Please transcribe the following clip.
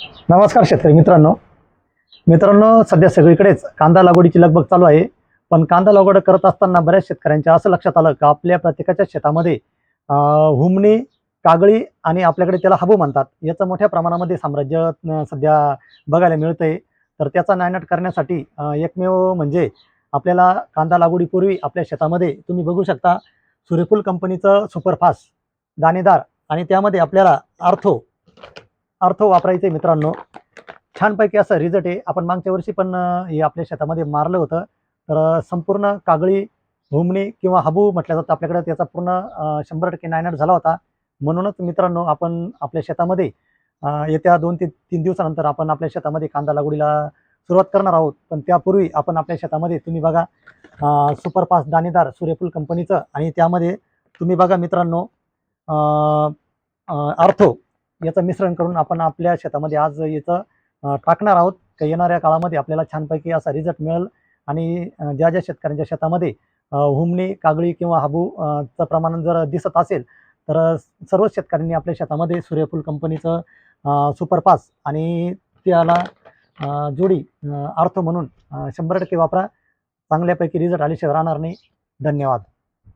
नमस्कार शेतकरी मित्रांनो. मित्रांनो सध्या सगळीकडेच कांदा लागवडीची लगबग चालू आहे. पण कांदा लागवड करत असताना बऱ्याच शेतकऱ्यांच्या असं लक्षात आलं का आपल्या प्रत्येकाच्या शेतामध्ये हुमणी कागळी आणि आपल्याकडे त्याला हाबू म्हणतात. याचं मोठ्या प्रमाणामध्ये साम्राज्य सध्या बघायला मिळतंय. तर त्याचा नायनाट करण्यासाठी एकमेव म्हणजे आपल्याला कांदा लागवडीपूर्वी आपल्या शेतामध्ये तुम्ही बघू शकता सूर्यफूल कंपनीचं सुपरफास्ट दाणेदार आणि त्यामध्ये आपल्याला आर्थो आर्थो वापरायचे मित्रांनो. छानपैकी असं रिझल्ट आहे. आपण मागच्या वर्षी पण हे आपल्या शेतामध्ये मारलं होतं. तर संपूर्ण कागळी हुमणी किंवा हाबू म्हटलं जातं आपल्याकडे. त्याचा पूर्ण शंभर टक्के नायनाट झाला होता. म्हणूनच मित्रांनो आपण आपल्या शेतामध्ये येत्या दोन ते तीन दिवसानंतर आपण आपल्या शेतामध्ये कांदा लागवडीला सुरुवात करणार आहोत. पण त्यापूर्वी आपण आपल्या शेतामध्ये तुम्ही बघा सुपरफास्ट दाणेदार सूर्यफूल कंपनीचं आणि त्यामध्ये तुम्ही बघा मित्रांनो अर्थो आर्थो याचं मिश्रण करून आपण आपल्या शेतामध्ये आज याचं टाकणार आहोत. का येणाऱ्या काळामध्ये आपल्याला छानपैकी असा रिझल्ट मिळेल. आणि ज्या ज्या शेतकऱ्यांच्या शेतामध्ये हुमणी कागळी किंवा हाबूचं चं प्रमाण जर दिसत असेल तर सर्व शेतकऱ्यांनी आपल्या शेतामध्ये सूर्यफूल कंपनीचं सुपरपास आणि त्याला जोडी अर्थ म्हणून शंभर टक्के वापरा. चांगल्यापैकी रिझल्ट आल्याशिवाय राहणार नाही. धन्यवाद.